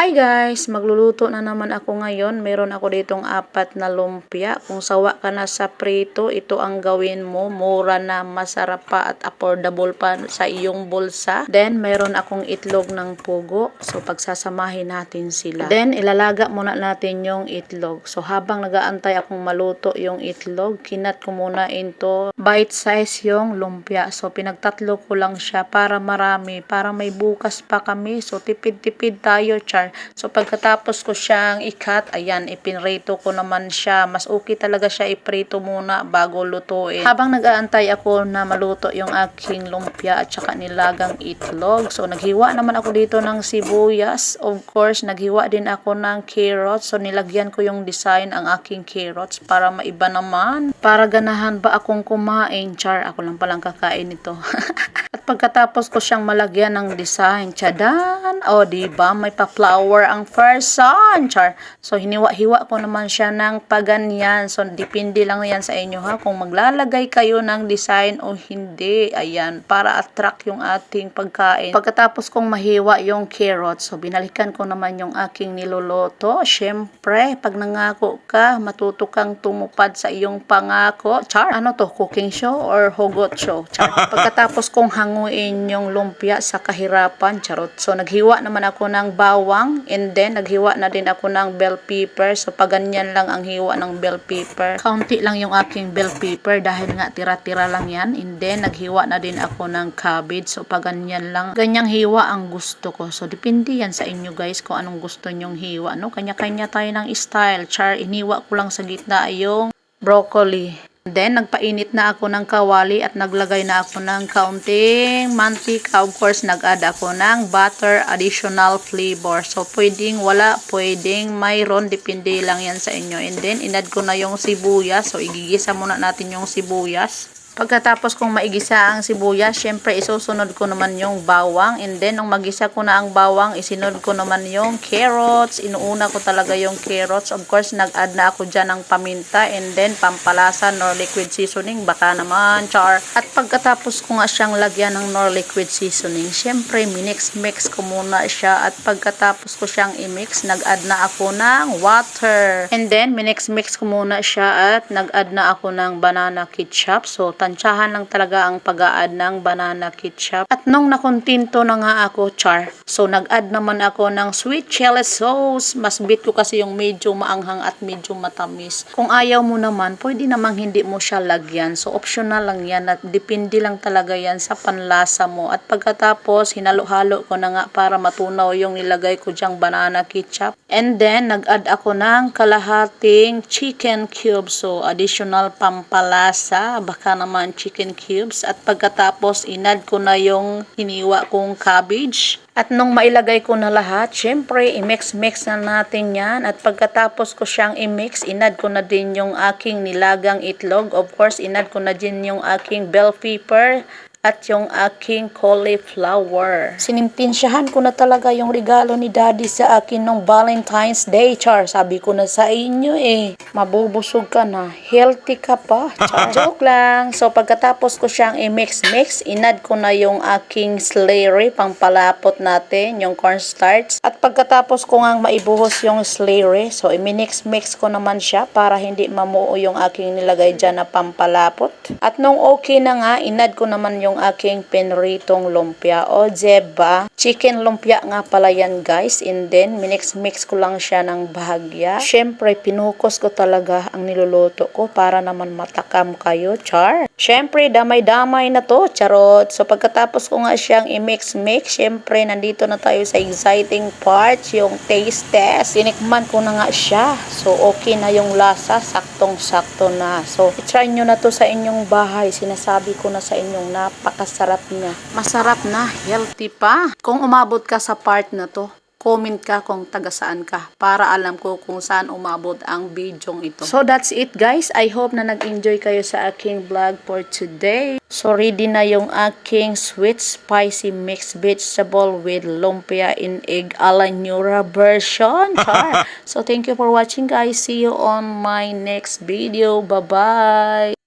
Hi guys! Magluluto na naman ako ngayon. Meron ako ditong apat na lumpia. Kung sawa ka na sa prito, ito ang gawin mo. Mura na, masarap pa at affordable pa sa iyong bulsa. Then, meron akong itlog ng pugo. So, pagsasamahin natin sila. Then, ilalaga muna natin yung itlog. So, habang nagaantay akong maluto yung itlog, kinat ko muna into bite size yung lumpia. So, pinagtatlo ko lang siya para marami. Para may bukas pa kami. So, tipid-tipid tayo, char. So, pagkatapos ko siyang ikat, ayan, ipinrito ko naman siya. Mas okay talaga siya iprito muna bago lutuin. Habang nag-aantay ako na maluto yung aking lumpia at saka nilagang itlog. So, naghiwa naman ako dito ng sibuyas. Of course, naghiwa din ako ng carrots. So, nilagyan ko yung design ang aking carrots para maiba naman. Para ganahan ba akong kumain? Char, ako lang palang kakain nito. At pagkatapos ko siyang malagyan ng design, tsadan! O, di ba May pa-flower ang first son, char. So, hiniwa-hiwa ko naman siya ng paganyan. So, depende lang yan sa inyo ha, kung maglalagay kayo ng design o hindi. Ayan, para attract yung ating pagkain. Pagkatapos kong mahiwa yung carrots, so binalikan ko naman yung aking niluluto. Siyempre, pag nangako ka, matuto kang tumupad sa iyong pangako. Char, ano to, cooking show or hugot show? Char. Pagkatapos kong hanguin yung lumpia sa kahirapan, charot. So, naghiwa naman ako ng bawang and then naghiwa na din ako ng bell pepper. So, paganyan lang ang hiwa ng bell pepper. Kaunti lang yung aking bell pepper dahil nga tira-tira lang yan. And then, naghiwa na din ako ng cabbage. So, paganyan lang. Ganyang hiwa ang gusto ko. So, depende yan sa inyo guys kung anong gusto nyong hiwa. No? Kanya-kanya tayo ng style. Char, iniwa ko lang sa gitna yung broccoli. Then, nagpainit na ako ng kawali at naglagay na ako ng kaunting mantika. Of course, nag-add ako ng butter, additional flavor. So, pwedeng wala, pwedeng mayroon. Depende lang yan sa inyo. And then, inad ko na yung sibuyas. So, igigisa muna natin yung sibuyas. Pagkatapos kong maigisa ang sibuyas, syempre isusunod ko naman yung bawang. And then, nung magisa ko na ang bawang, isinod ko naman yung carrots. Inuuna ko talaga yung carrots. Of course, nag-add na ako dyan ng paminta. And then, pampalasa nor liquid seasoning. Baka naman, char. At pagkatapos ko nga siyang lagyan ng nor liquid seasoning, syempre, minix-mix ko muna siya. At pagkatapos ko siyang i-mix, nag-add na ako ng water. And then, minix-mix ko muna siya at nag-add na ako ng banana ketchup. So, tansyahan lang talaga ang pag-add ng banana ketchup. At nung nakontinto na nga ako, char, so nag-add naman ako ng sweet chili sauce. Mas bit ko kasi yung medyo maanghang at medyo matamis. Kung ayaw mo naman, pwede namang hindi mo siya lagyan. So optional lang yan at depende lang talaga yan sa panlasa mo. At pagkatapos, hinalo-halo ko na nga para matunaw yung nilagay ko dyang banana ketchup. And then, nag-add ako ng kalahating chicken cubes. So, additional pampalasa. Baka naman chicken cubes. At pagkatapos, inad ko na yung hiniwa kong cabbage. At nung mailagay ko na lahat, syempre, i-mix-mix na natin yan. At pagkatapos ko siyang i-mix, inad ko na din yung aking nilagang itlog. Of course, inad ko na din yung aking bell pepper at yung aking cauliflower. Sinimpensyahan ko na talaga yung regalo ni Daddy sa akin nung Valentine's Day, Char. Sabi ko na sa inyo eh, mabubusog ka na, healthy ka pa, Char. Joke lang. So, pagkatapos ko siyang i-mix-mix, inad ko na yung aking slurry, pang palapot natin, yung cornstarch. At pagkatapos ko nga maibuhos yung slurry, so, i-mix-mix ko naman siya para hindi mamuo yung aking nilagay dyan na pampalapot. At nung okay na nga, inad ko naman yung aking pinritong lumpia. O, diba? Chicken lumpia nga pala yan, guys. And then, minix-mix ko lang siya ng bahagya. Siyempre, pinukos ko talaga ang niluluto ko para naman matakam kayo, char. Siyempre, damay-damay na to, charot. So, pagkatapos ko nga siyang i-mix-mix, siyempre, nandito na tayo sa exciting part, yung taste test. Tinikman ko na nga siya. So, okay na yung lasa, saktong-sakto na. So, try nyo na to sa inyong bahay. Sinasabi ko na sa inyong napakasarap niya. Masarap na, healthy pa. Kung umabot ka sa part na to, comment ka kung taga saan ka para alam ko kung saan umabot ang bidyong ito. So that's it guys. I hope na nag-enjoy kayo sa aking vlog for today. So ready na yung aking sweet spicy mixed vegetable with lumpia in egg a la Nura version. Char. so thank you for watching guys. See you on my next video. Bye-bye.